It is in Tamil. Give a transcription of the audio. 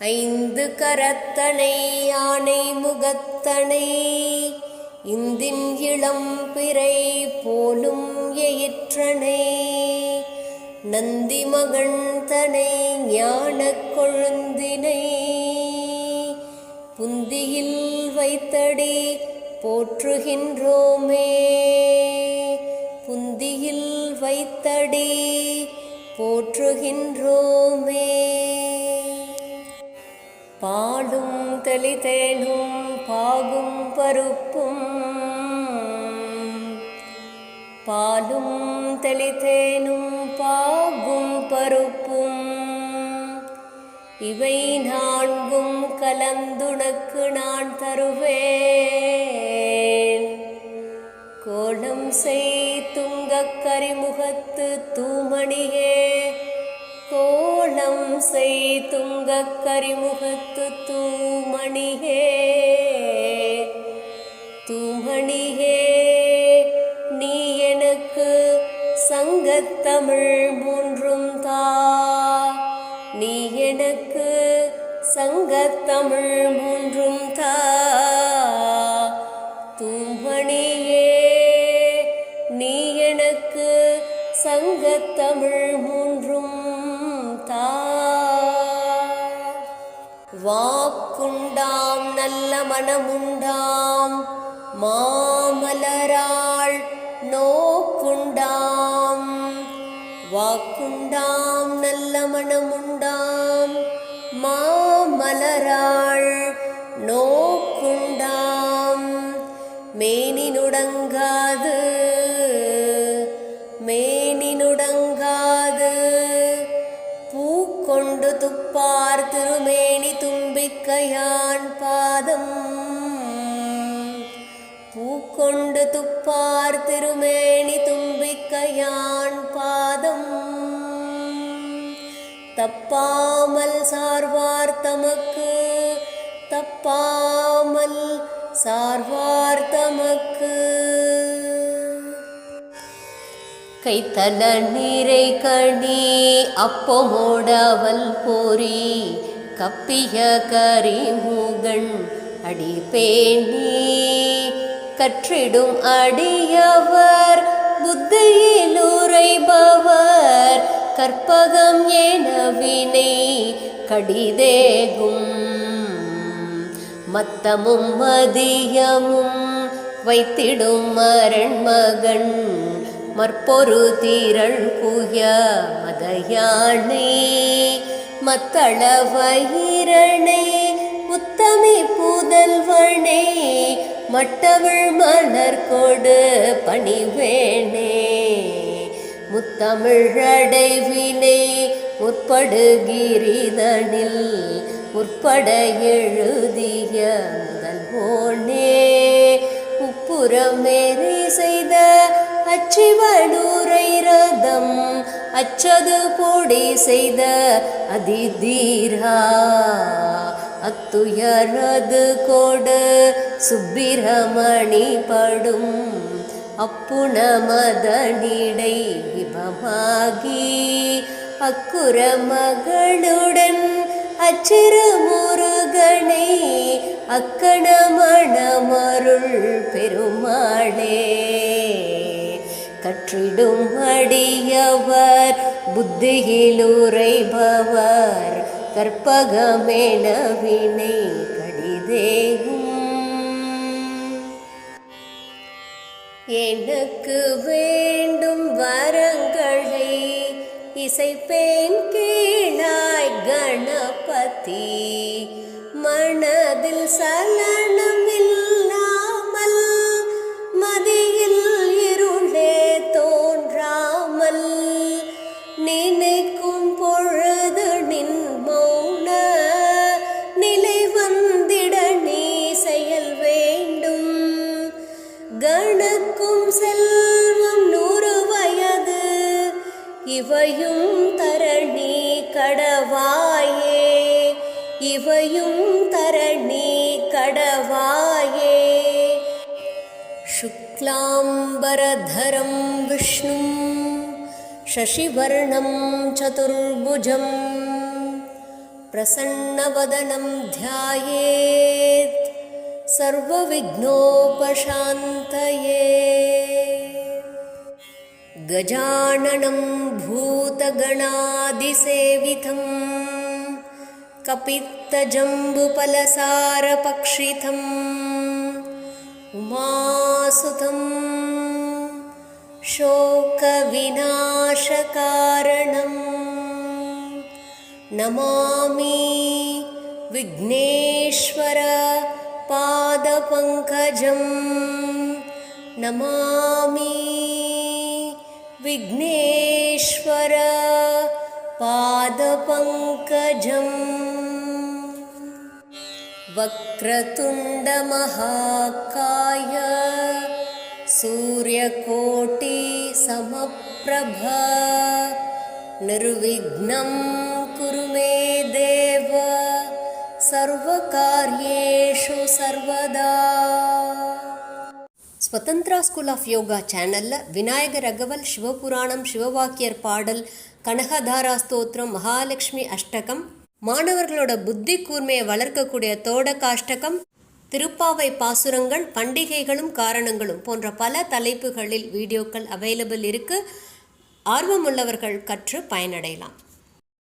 ஐந்து கரத்தனை யானை முகத்தனை இந்தின் இளம் பிறை போலும் எயிற்றனை நந்தி மகன் தனை ஞான கொழுந்தினை புந்தியில் வைத்தடி போற்றுகின்றோமே புந்தியில் வைத்தடி போற்றுகின்றோமே. பாலும் தெளிதேனும் பாகும் பருப்பும். பாலும் தெளிதேனும் பாகும் பருப்பும். இவை நான்கும் கலந்துனக்கு நான் தருவேன். கோலம் செய் துங்கக் கரிமுகத்து தூமணியே கோ செய் துங்கக் கரிமுகத்து தூமணியே தூமணியே நீ எனக்கு சங்கத்தமிழ் மூன்றும் தா. நீ எனக்கு சங்கத்தமிழ் மூன்றும் தா. தூமணியே நீ எனக்கு சங்கத்தமிழ் மூன்றும் தா வாக்குண்டாம் நல்ல மனமுண்டாம். மாமலராள் நோக்குண்டாம். வாக்குண்டாம் நல்ல மனமுண்டாம். மாமலராள் நோக்குண்டாம். மேனினுடங்காது மேனினுடங்காது கையான் பாதம். பூக்கொண்டு துப்பார் திருமேனி தும்பிக்கையான் பாதம். தப்பாமல் சார்வார் தமக்கு தப்பாமல் சார்வார் தமக்கு. கைத்தல நீரை கணி அப்பமோடவல் போரி கப்பிய கரிமுகன் அடிபேணி கற்றிடும் அடியவர் புத்தியில் உரைபவர் கற்பகம் எனவினை கடிதேகும். மத்தமும் மதியமும் வைத்திடும் மரண்மகன் மற்பொரு தீரள் குய மதயானை மத்தள வயிரணை உத்தமி புதல்வனே மட்டவள் மலர் கொடு பணிவேணே முத்தமிழடைவினை முற்படுகிரிதனில் முற்பட எழுதிய முதல் முதல்வோனே உப்புறமேறி செய்த அச்சிவடூரை ரதம் அச்சது பொடி செய்த அதிதீரா. அத்துயரது கோடு சுப்பிரமணி படும். அப்புண மதனிடை விபமாகி அக்குற மகளுடன் அச்சிறு முருகனை அக்கண மணமருள் பெருமாளே. கற்றிடும் அடியவர் புத்தியில் உரைபவர் கற்பகமென கடிதேகும். எனக்கு வேண்டும் வரங்களை இசைப்பேன் கீழாய் கணபதி மனதில் சலனம் இவையும் தரணி கடவாயே இவையும் தரணி கடவாயே शुक्लाम्बरधरं विष्णुं शशिवर्णं चतुर्भुजं प्रसन्नवदनं ध्यायेत् सर्वविघ्नोपशान्तये गजाननं भूतगणादिसेवितं कपित्तजम्बुफलसारपक्षितम् उमासुतं शोकविनाशकारणम् नमामि विघ्नेश्वर पादपङ्कजं नमामि विघ्नेश्वर पादपङ्कजम्। वक्रतुण्डमहाकाय सूर्यकोटिसमप्रभ निर्विघ्नं कुरु मे देव। सर्वकार्येषु सर्वदा ஸ்வதந்திரா ஸ்கூல் ஆஃப் யோகா சேனலில் விநாயகர் அகவல் சிவபுராணம் சிவவாக்கியர் பாடல் கனகதாரா ஸ்தோத்திரம் மகாலட்சுமி அஷ்டகம் மாணவர்களோட புத்தி கூர்மையை வளர்க்கக்கூடிய தோடகாஷ்டகம் திருப்பாவை பாசுரங்கள் பண்டிகைகளும் காரணங்களும் போன்ற பல தலைப்புகளில் வீடியோக்கள் அவைலபிள் இருக்குது ஆர்வமுள்ளவர்கள் கற்று பயனடையலாம்.